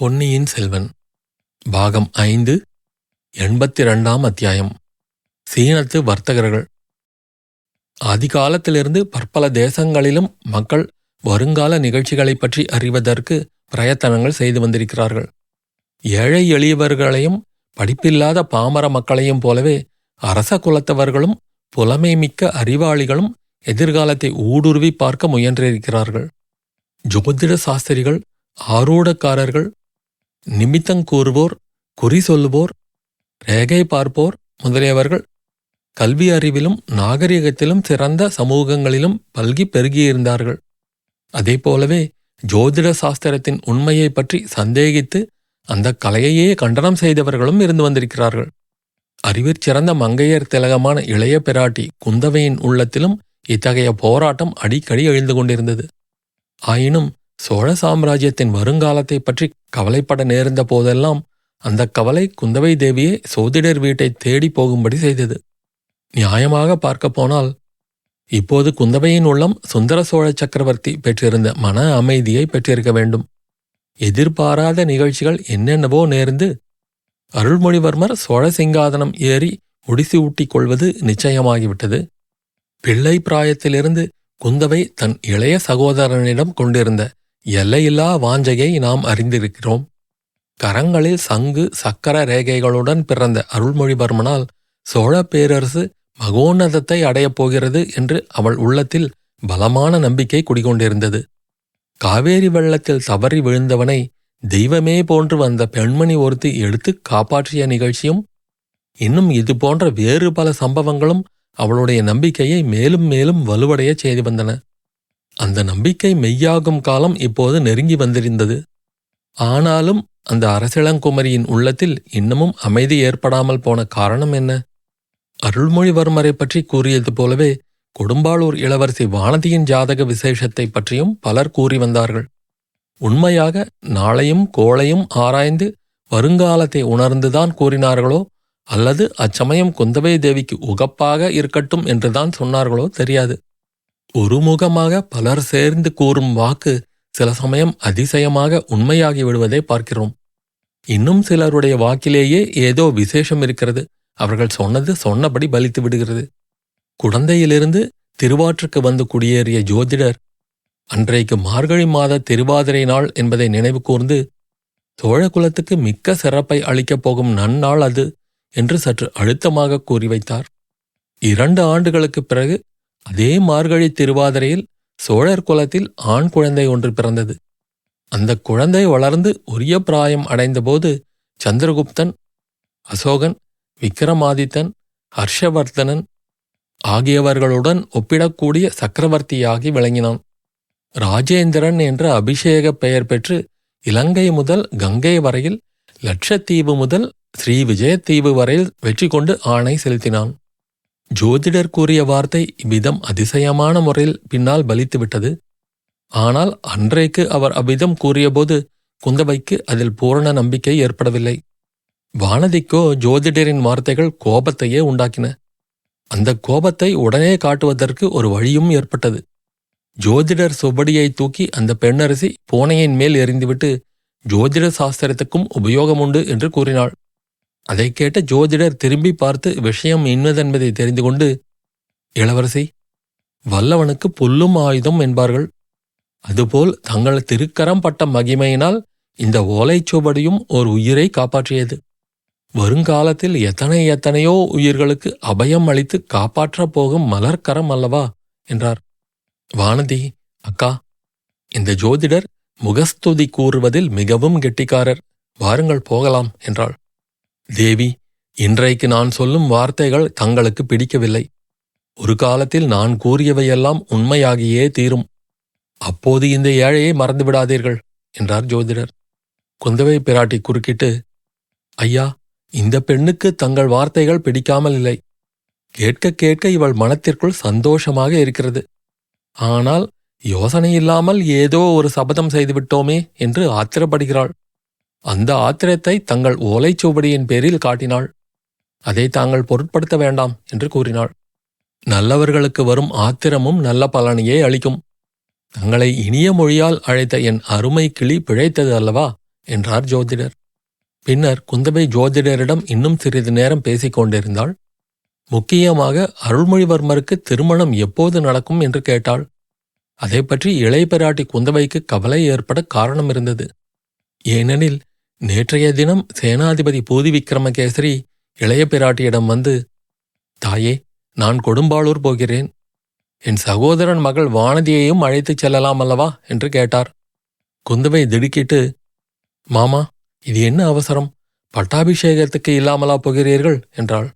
பொன்னியின் செல்வன். பாகம் ஐந்து எண்பத்தி ரெண்டாம் அத்தியாயம். சீனத்து வர்த்தகர்கள். ஆதிகாலத்திலிருந்து பற்பல தேசங்களிலும் மக்கள் வருங்கால நிகழ்ச்சிகளைப் பற்றி அறிவதற்கு பிரயத்தனங்கள் செய்து வந்திருக்கிறார்கள். ஏழை எளியவர்களையும் படிப்பில்லாத பாமர மக்களையும் போலவே அரச குலத்தவர்களும் புலமைமிக்க அறிவாளிகளும் எதிர்காலத்தை ஊடுருவி பார்க்க முயன்றிருக்கிறார்கள். ஜோதிட சாஸ்திரிகள் ஆரூடக்காரர்கள் நிமித்தங்கூறுவோர் குறி சொல்லுவோர் ரேகை பார்ப்போர் முதலியவர்கள் கல்வி அறிவிலும் நாகரிகத்திலும் சிறந்த சமூகங்களிலும் பல்கி பெருகியிருந்தார்கள். அதேபோலவே ஜோதிட சாஸ்திரத்தின் உண்மையைப் பற்றி சந்தேகித்து அந்த கலையையே கண்டனம் செய்தவர்களும் இருந்து வந்திருக்கிறார்கள். அறிவிற் சிறந்த மங்கையர் திலகமான இளைய பிராட்டி குந்தவையின் உள்ளத்திலும் இத்தகைய போராட்டம் அடிக்கடி எழுந்து கொண்டிருந்தது. ஆயினும் சோழ சாம்ராஜ்யத்தின் வருங்காலத்தைப் பற்றி கவலைப்பட நேர்ந்த போதெல்லாம் அந்த கவலை குந்தவை தேவியை சோதிடர் வீட்டை தேடி போகும்படி செய்தது. நியாயமாக பார்க்கப் போனால் இப்போது குந்தவையின் உள்ளம் சுந்தர சோழ சக்கரவர்த்தி பெற்றிருந்த மன அமைதியை பெற்றிருக்க வேண்டும். எதிர்பாராத நிகழ்ச்சிகள் என்னென்னவோ நேர்ந்து அருள்மொழிவர்மர் சோழ சிங்காதனம் ஏறி முடிசி ஊட்டிக் கொள்வது நிச்சயமாகிவிட்டது. பிள்ளை பிராயத்திலிருந்து குந்தவை தன் இளைய சகோதரனிடம் கொண்டிருந்த எல்லையில்லா வாஞ்சையை நாம் அறிந்திருக்கிறோம். கரங்களில் சங்கு சக்கர ரேகைகளுடன் பிறந்த அருள்மொழிவர்மனால் சோழ பேரரசு மகோன்னதத்தை அடையப் போகிறது என்று அவள் உள்ளத்தில் பலமான நம்பிக்கை குடிகொண்டிருந்தது. காவேரி வெள்ளத்தில் தவறி விழுந்தவனை தெய்வமே போன்று வந்த பெண்மணி ஒருத்தி எடுத்து காப்பாற்றிய நிகழ்ச்சியும் இன்னும் இது போன்ற வேறு பல சம்பவங்களும் அவளுடைய நம்பிக்கையை மேலும் மேலும் வலுவடையச் செய்து வந்தன. அந்த நம்பிக்கை மெய்யாகும் காலம் இப்போது நெருங்கி வந்திருந்தது. ஆனாலும் அந்த அரசிளங்குமரியின் உள்ளத்தில் இன்னமும் அமைதி ஏற்படாமல் போன காரணம் என்ன? அருள்மொழிவர்மரை பற்றி கூறியது போலவே கொடும்பாளூர் இளவரசி வானதியின் ஜாதக விசேஷத்தை பற்றியும் பலர் கூறி வந்தார்கள். உண்மையாக நாளையும் கோளையும் ஆராய்ந்து வருங்காலத்தை உணர்ந்துதான் கூறினார்களோ அல்லது அச்சமயம் குந்தவை தேவிக்கு உகப்பாக இருக்கட்டும் என்றுதான் சொன்னார்களோ தெரியாது. ஒருமுகமாக பலர் சேர்ந்து கூறும் வாக்கு சில சமயம் அதிசயமாக உண்மையாகி விடுவதை பார்க்கிறோம். இன்னும் சிலருடைய வாக்கிலேயே ஏதோ விசேஷம் இருக்கிறது. அவர்கள் சொன்னது சொன்னபடி பலித்து விடுகிறது. குழந்தையிலிருந்து திருவாற்றுக்கு வந்து குடியேறிய ஜோதிடர் அன்றைக்கு மார்கழி மாத திருவாதிரை நாள் என்பதை நினைவு கூர்ந்து சோழகுலத்துக்கு மிக்க சிறப்பை அளிக்கப் போகும் நன்னாள் அது என்று சற்று அழுத்தமாக கூறி வைத்தார். இரண்டு ஆண்டுகளுக்குப் பிறகு அதே மார்கழி திருவாதிரையில் சோழர் குலத்தில் ஆண் குழந்தை ஒன்று பிறந்தது. அந்த குழந்தை வளர்ந்து உரிய பிராயம் அடைந்தபோது சந்திரகுப்தன் அசோகன் விக்ரமாதித்தன் ஹர்ஷவர்தனன் ஆகியவர்களுடன் ஒப்பிடக்கூடிய சக்கரவர்த்தியாகி விளங்கினான். ராஜேந்திரன் என்ற அபிஷேக பெயர் பெற்று இலங்கை முதல் கங்கை வரையில் லட்சத்தீவு முதல் ஸ்ரீ விஜயத்தீவு வரையில் வெற்றி கொண்டு ஆணை செலுத்தினான். ஜோதிடர் கூறிய வார்த்தை இவ்விதம் அதிசயமான முறையில் பின்னால் பலித்துவிட்டது. ஆனால் அன்றைக்கு அவர் அவ்விதம் கூறியபோது குந்தவைக்கு அதில் பூரண நம்பிக்கை ஏற்படவில்லை. வானதிக்கோ ஜோதிடரின் வார்த்தைகள் கோபத்தையே உண்டாக்கின. அந்த கோபத்தை உடனே காட்டுவதற்கு ஒரு வழியும் ஏற்பட்டது. ஜோதிடர் சுவடியை தூக்கி அந்த பெண்ணரசி பூனையின் மேல் எறிந்துவிட்டு ஜோதிட சாஸ்திரத்துக்கும் உபயோகமுண்டு என்று கூறினாள். அதைக் கேட்ட ஜோதிடர் திரும்பி பார்த்து விஷயம் இன்னதென்பதை தெரிந்து கொண்டு இளவரசி வல்லவனுக்கு புல்லும் ஆயுதம் என்பார்கள். அதுபோல் தங்கள் திருக்கரம் பட்ட மகிமையினால் இந்த ஓலைச்சுவடியும் ஒரு உயிரை காப்பாற்றியது. வருங்காலத்தில் எத்தனை எத்தனையோ உயிர்களுக்கு அபயம் அளித்து காப்பாற்றப் போகும் மலர்க்கரம் அல்லவா? என்றார். வானதி அக்கா இந்த ஜோதிடர் முகஸ்துதி கூறுவதில் மிகவும் கெட்டிக்காரர். வாருங்கள் போகலாம் என்றாள். தேவி இன்றைக்கு நான் சொல்லும் வார்த்தைகள் தங்களுக்கு பிடிக்கவில்லை. ஒரு காலத்தில் நான் கூறியவையெல்லாம் உண்மையாகியே தீரும். அப்போது இந்த ஏழையை மறந்துவிடாதீர்கள் என்றார் ஜோதிடர். குந்தவை பிராட்டி குறுக்கிட்டு ஐயா இந்த பெண்ணுக்கு தங்கள் வார்த்தைகள் பிடிக்காமல் இல்லை. கேட்க கேட்க இவள் மனத்திற்குள் சந்தோஷமாக இருக்கிறது. ஆனால் யோசனை இல்லாமல் ஏதோ ஒரு சபதம் செய்துவிட்டோமே என்று ஆத்திரப்படுகிறாள். அந்த ஆத்திரத்தை தங்கள் ஓலைச்சுவடியின் பேரில் காட்டினாள். அதை தாங்கள் பொருட்படுத்த வேண்டாம் என்று கூறினாள். நல்லவர்களுக்கு வரும் ஆத்திரமும் நல்ல பலனையே அளிக்கும். தங்களை இனிய மொழியால் அழைத்த என் அருமை கிளி பிழைத்தது அல்லவா? என்றார் ஜோதிடர். பின்னர் குந்தவை ஜோதிடரிடம் இன்னும் சிறிது நேரம் பேசிக் கொண்டிருந்தாள். முக்கியமாக அருள்மொழிவர்மருக்கு திருமணம் எப்போது நடக்கும் என்று கேட்டாள். அதை பற்றி இளைய பிராட்டி குந்தவைக்கு கவலை ஏற்பட காரணம் இருந்தது. ஏனெனில் நேற்றைய தினம் சேனாதிபதி பூதி விக்ரமகேசரி இளைய பிராட்டியிடம் வந்து தாயே நான் கொடும்பாளூர் போகிறேன். என் சகோதரன் மகள் வானதியையும் அழைத்துச் செல்லலாம் அல்லவா? என்று கேட்டார். குந்தவை திடுக்கிட்டு மாமா இது என்ன அவசரம்? பட்டாபிஷேகத்துக்கு இல்லாமலா போகிறீர்கள்? என்றாள்.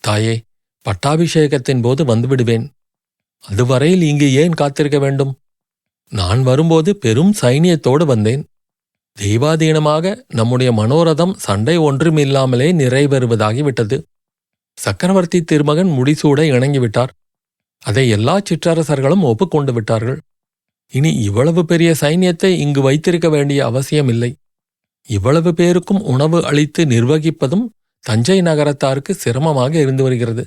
தாயே பட்டாபிஷேகத்தின் போது வந்துவிடுவேன். அதுவரையில் இங்கு ஏன் காத்திருக்க வேண்டும்? நான் வரும்போது பெரும் சைனியத்தோடு வந்தேன். தெய்வாதீனமாக நம்முடைய மனோரதம் சண்டை ஒன்றுமில்லாமலே நிறைவேறுவதாகிவிட்டது சக்கரவர்த்தி திருமகன் முடிசூட இணங்கிவிட்டார் அதை எல்லா சிற்றரசர்களும் ஒப்புக்கொண்டு விட்டார்கள். இனி இவ்வளவு பெரிய சைன்யத்தை இங்கு வைத்திருக்க வேண்டிய அவசியமில்லை. இவ்வளவு பேருக்கும் உணவு அளித்து நிர்வகிப்பதும் தஞ்சை நகரத்தாருக்கு சிரமமாக இருந்து வருகிறது.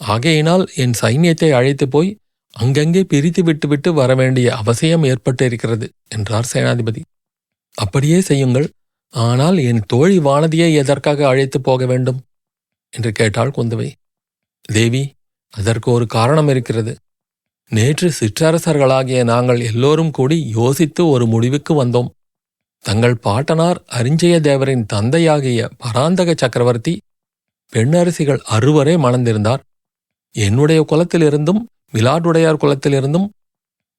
ஆகையினால் என் சைன்யத்தை அழைத்து போய் அங்கங்கே பிரித்து விட்டுவிட்டு வரவேண்டிய அவசியம் ஏற்பட்டிருக்கிறது என்றார் சேனாதிபதி. அப்படியே செய்யுங்கள். ஆனால் என் தோழி வானதியை எதற்காக அழைத்து போக வேண்டும்? என்று கேட்டாள் குந்தவை. தேவி அதற்கு ஒரு காரணம் இருக்கிறது. நேற்று சிற்றரசர்களாகிய நாங்கள் எல்லோரும் கூடி யோசித்து ஒரு முடிவுக்கு வந்தோம். தங்கள் பாட்டனார் அரிஞ்சய தேவரின் தந்தையாகிய பராந்தக சக்கரவர்த்தி பெண்ணரசிகள் அறுவரே மணந்திருந்தார். என்னுடைய குலத்திலிருந்தும் மிலாடுடையார் குலத்திலிருந்தும்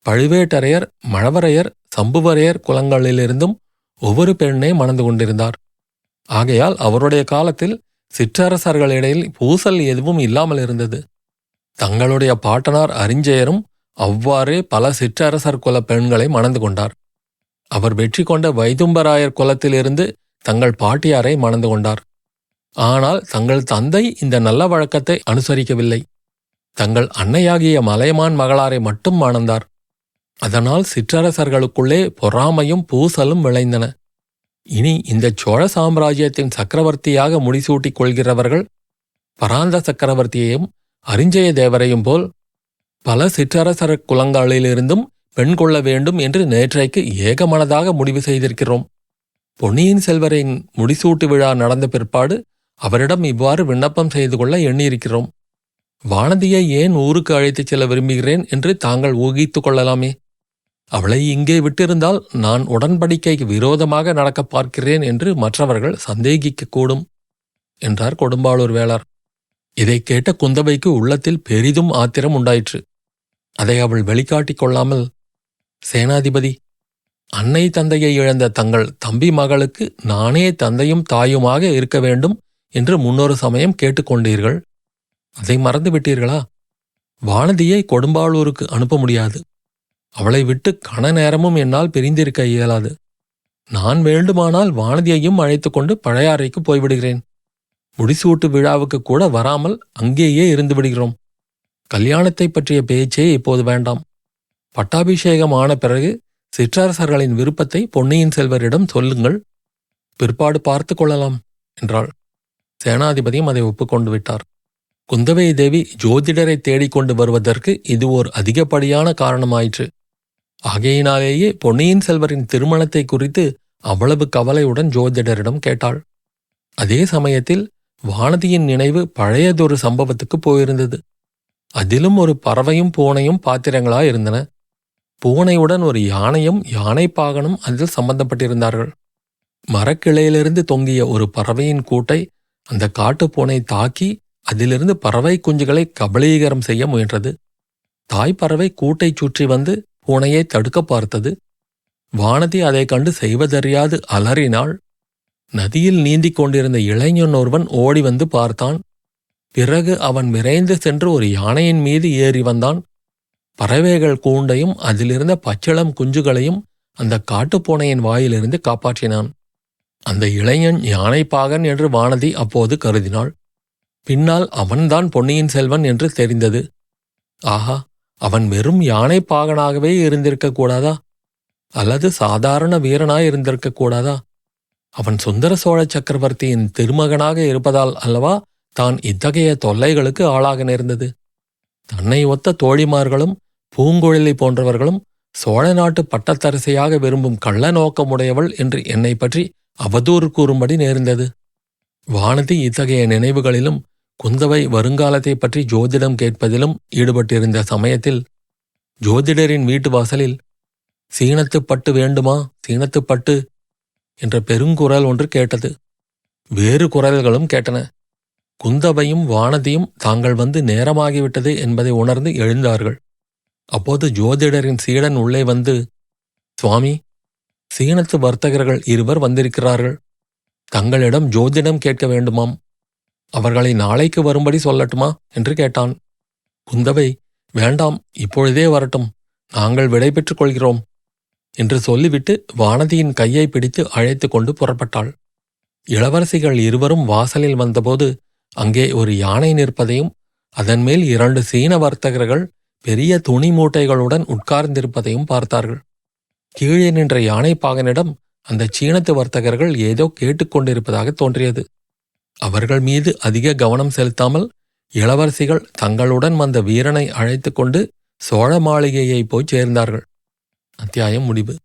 பழுவேட்டரையர் மழவரையர் சம்புவரையர் குலங்களிலிருந்தும் ஒவ்வொரு பெண்ணை மணந்து கொண்டிருந்தார். ஆகையால் அவருடைய காலத்தில் சிற்றரசர்களிடையில் பூசல் எதுவும் இல்லாமல் இருந்தது. தங்களுடைய பாட்டனார் அரிஞ்சயரும் அவ்வாறே பல சிற்றரசர் குல பெண்களை மணந்து கொண்டார். அவர் வெற்றி கொண்ட வைதும்பராயர் குலத்திலிருந்து தங்கள் பாட்டியாரை மணந்து கொண்டார். ஆனால் தங்கள் தந்தை இந்த நல்ல வழக்கத்தை அனுசரிக்கவில்லை. தங்கள் அன்னையாகிய மலையமான் மகளாரை மட்டும் மணந்தார். அதனால் சிற்றரசர்களுக்குள்ளே பொறாமையும் பூசலும் விளைந்தன. இனி இந்த சோழ சாம்ராஜ்யத்தின் சக்கரவர்த்தியாக முடிசூட்டிக் கொள்கிறவர்கள் பராந்த சக்கரவர்த்தியையும் அரிஞ்சய தேவரையும் போல் பல சிற்றரசர் குலங்களிலிருந்தும் பெண் கொள்ள வேண்டும் என்று நேற்றைக்கு ஏகமனதாக முடிவு செய்திருக்கிறோம். பொன்னியின் செல்வரின் முடிசூட்டு விழா நடந்த பிற்பாடு அவரிடம் இவ்வாறு விண்ணப்பம் செய்து கொள்ள எண்ணியிருக்கிறோம். வானதியை ஏன் ஊருக்கு அழைத்துச் செல்ல விரும்புகிறேன்? என்று தாங்கள் ஊகித்துக் கொள்ளலாமே. அவளை இங்கே விட்டிருந்தால் நான் உடன்படிக்கைக்கு விரோதமாக நடக்கப் பார்க்கிறேன் என்று மற்றவர்கள் சந்தேகிக்கக்கூடும் என்றார் கொடும்பாளூர் வேளார். இதைக் கேட்ட குந்தவைக்கு உள்ளத்தில் பெரிதும் ஆத்திரம் உண்டாயிற்று. அதை அவள் வெளிக்காட்டிக் கொள்ளாமல் சேனாதிபதி அன்னை தந்தையை இழந்த தங்கள் தம்பி மகளுக்கு நானே தந்தையும் தாயுமாக இருக்க வேண்டும் என்று முன்னொரு சமயம் கேட்டுக்கொண்டீர்கள் அதை மறந்து விட்டீர்களா? வானதியை கொடும்பாளூருக்கு அனுப்ப முடியாது. அவளை விட்டு கண நேரமும் என்னால் பிரிந்திருக்க இயலாது. நான் வேண்டுமானால் வானதியையும் அழைத்து கொண்டு பழையாறைக்கு போய்விடுகிறேன். முடிசூட்டு விழாவுக்கு கூட வராமல் அங்கேயே இருந்து விடுகிறோம். கல்யாணத்தை பற்றிய பேச்சே இப்போது வேண்டாம். பட்டாபிஷேகம் ஆன பிறகு சிற்றரசர்களின் விருப்பத்தை பொன்னியின் செல்வரிடம் சொல்லுங்கள். பிற்பாடு பார்த்து கொள்ளலாம் என்றாள். சேனாதிபதியும் அதை ஒப்புக்கொண்டு விட்டார். குந்தவை தேவி ஜோதிடரை தேடிக்கொண்டு வருவதற்கு இது ஓர் அதிகப்படியான காரணமாயிற்று. ஆகையினாலேயே பொன்னியின் செல்வரின் திருமணத்தை குறித்து அவ்வளவு கவலையுடன் ஜோதிடரிடம் கேட்டாள். அதே சமயத்தில் வானதியின் நினைவு பழையதொரு சம்பவத்துக்கு போயிருந்தது. அதிலும் ஒரு பறவையும் பூனையும் பாத்திரங்களா இருந்தன. பூனையுடன் ஒரு யானையும் யானை பாகனும் அதில் சம்பந்தப்பட்டிருந்தார்கள். மரக்கிளையிலிருந்து தொங்கிய ஒரு பறவையின் கூட்டை அந்த காட்டுப்பூனை தாக்கி அதிலிருந்து பறவை குஞ்சுகளை கபலீகரம் செய்ய முயன்றது. தாய்ப்பறவை கூட்டைச் சுற்றி வந்து பூனையை தடுக்க பார்த்தது. வானதி அதைக் கண்டு செய்வதறியாது அலறினாள். நதியில் நீந்திக் கொண்டிருந்த இளைஞன் ஒருவன் ஓடி வந்து பார்த்தான். பிறகு அவன் விரைந்து சென்று ஒரு யானையின் மீது ஏறி வந்தான். பறவைகள் கூண்டையும் அதிலிருந்த பச்சிளம் குஞ்சுகளையும் அந்த காட்டுப்பூனையின் வாயிலிருந்து காப்பாற்றினான். அந்த இளைஞன் யானைப்பாகன் என்று வானதி அப்போது கருதினாள். பின்னால் அவன்தான் பொன்னியின் செல்வன் என்று தெரிந்தது. ஆஹா அவன் வெறும் யானைப்பாகனாகவே இருந்திருக்க கூடாதா? அல்லது சாதாரண வீரனாய் இருந்திருக்க கூடாதா? அவன் சுந்தர சோழ சக்கரவர்த்தியின் திருமகனாக இருப்பதால் அல்லவா தான் இத்தகைய தொல்லைகளுக்கு ஆளாக நேர்ந்தது? தன்னை ஒத்த தோழிமார்களும் பூங்குழலி போன்றவர்களும் சோழ நாட்டு பட்டத்தரசையாக விரும்பும் கள்ள நோக்கமுடையவள் என்று என்னை பற்றி அவதூறு கூறும்படி நேர்ந்தது. வானதி இத்தகைய நினைவுகளிலும் குந்தவை வருங்காலத்தை பற்றி ஜோதிடம் கேட்பதிலும் ஈடுபட்டிருந்த சமயத்தில் ஜோதிடரின் வீட்டு வாசலில் சீனத்துப் பட்டு வேண்டுமா? சீனத்துப் பட்டு? என்ற பெருங்குரல் ஒன்று கேட்டது. வேறு குரல்களும் கேட்டன. குந்தவையும் வானதியும் தாங்கள் வந்து நேரமாகிவிட்டது என்பதை உணர்ந்து எழுந்தார்கள். அப்போது ஜோதிடரின் சீடன் உள்ளே வந்து சுவாமி சீனத்து வர்த்தகர்கள் இருவர் வந்திருக்கிறார்கள். தங்களிடம் ஜோதிடம் கேட்க வேண்டுமாம். அவர்களை நாளைக்கு வரும்படி சொல்லட்டுமா? என்று கேட்டான். குந்தவை வேண்டாம் இப்பொழுதே வரட்டும். நாங்கள் விடை பெற்றுக் கொள்கிறோம். என்று சொல்லிவிட்டு வானதியின் கையை பிடித்து அழைத்து கொண்டு புறப்பட்டாள். இளவரசிகள் இருவரும் வாசலில் வந்தபோது அங்கே ஒரு யானை நிற்பதையும் அதன் மேல் இரண்டு சீன வர்த்தகர்கள் பெரிய துணி மூட்டைகளுடன் உட்கார்ந்திருப்பதையும் பார்த்தார்கள். கீழே நின்ற யானைப்பாகனிடம் அந்த சீனத்து வர்த்தகர்கள் ஏதோ கேட்டுக்கொண்டிருப்பதாக தோன்றியது. அவர்கள் மீது அதிக கவனம் செலுத்தாமல் இளவரசிகள் தங்களுடன் வந்த வீரனை அழைத்து கொண்டு சோழ மாளிகையை போய் சேர்ந்தார்கள். அத்தியாயம் முடிவு.